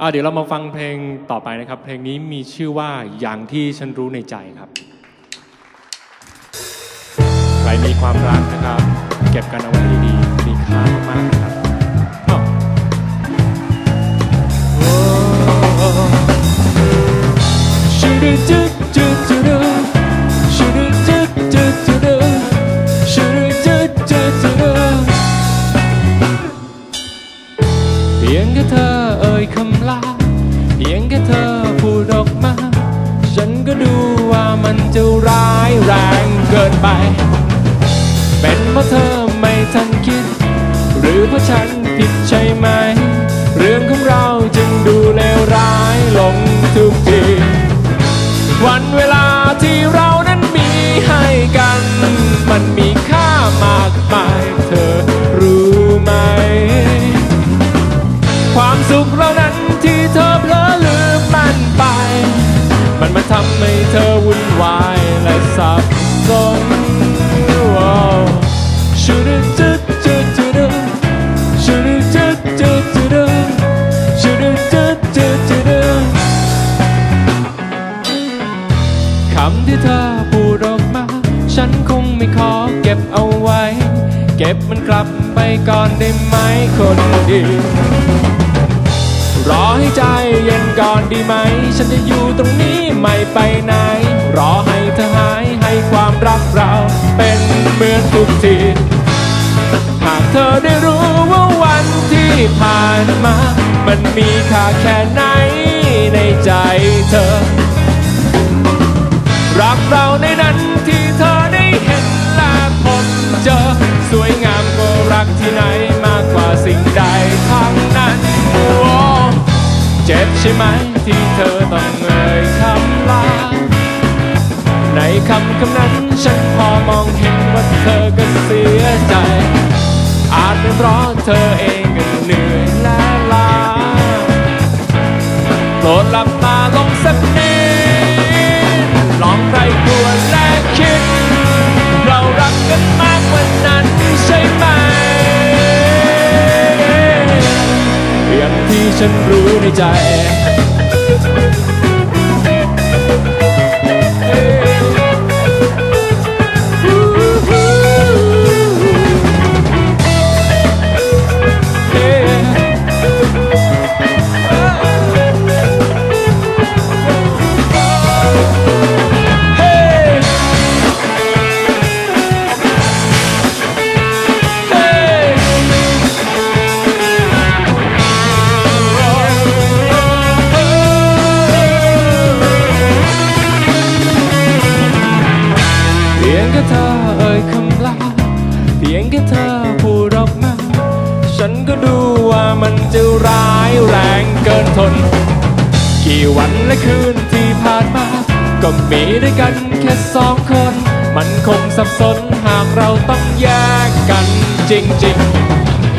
อ่าเดี๋ยวเรามาฟังเพลงต่อไปนะครับ เพลงนี้มีชื่อว่าอย่างที่ฉันรู้ในใจครับ ใครมีความรักนะครับ เก็บกันเอาไว้ดีๆมีค่ามากๆนะครับอ้าวโอ้ พียงแค่เธอเอ่ยคำลาเพียงแค่เธอพูดออกมา ฉันก็ดูว่ามันจะร้ายแรงเกินไป เป็นเพราะเธอไม่ทันคิด หรือเพราะฉัน ที่เธอพูดออกมา ฉันคงไม่ขอเก็บเอาไว้ เก็บมันกลับไปก่อนได้ไหมคนดีรอให้ใจเย็นก่อนดีไหม ฉันจะอยู่ตรงนี้ไม่ไปไหน รอให้เธอหายให้ความรักเราเป็นเหมือนทุกที หากเธอได้รู้ว่าวันที่ผ่านมา มันมีค่าแค่ไหนในใจเธอ รักเราในนั้นที่เธอได้เห็นและพบเจอ สวยงามกว่ารักที่ไหนมากกว่าสิ่งใดทั้งนั้นโอ้เจ็บใช่ไหมที่เธอต้องเอ่ยคำลาในคำคำนั้นฉันพอมองเห็นว่าเธอก็เสียใจ อาจเป็นเพราะเธอเอง ที่ฉันรู้ในใจ เพียงแค่เธอเอ่ยคำลา เพียงแค่เธอพูดออกมา ฉันก็ดูว่ามันจะร้ายแรงเกินทน กี่วันและคืนที่ผ่านมา ก็มีด้วยกันแค่สองคน มันคงสับสนหากเราต้องแยกกันจริง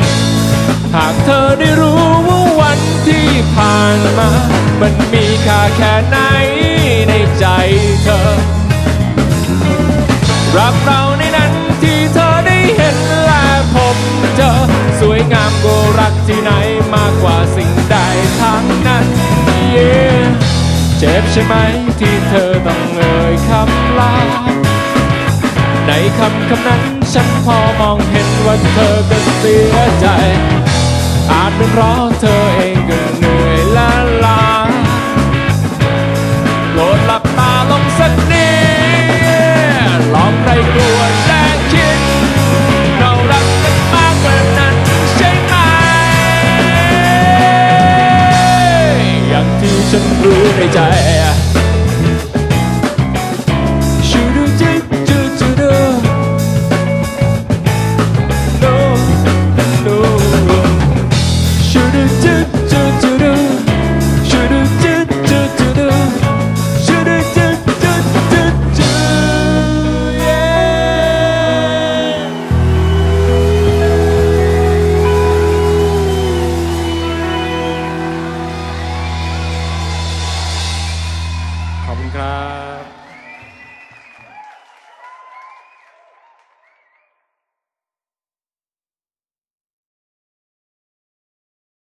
ๆ หากเธอได้รู้ว่าวันที่ผ่านมา มันมีค่าแค่ไหนในใจเธอ รักเราในนั้นที่เธอได้เห็นและพบเจอ สวยงามกว่ารักที่ไหนมากกว่าสิ่งใดทั้งนั้น yeah เจ็บใช่ไหมที่เธอต้องเอ่ยคำลา ในคำคำนั้นฉันพอมองเห็นว่าเธอก็เสียใจ อาจเป็นเพราะเธอเองก็เหนื่อย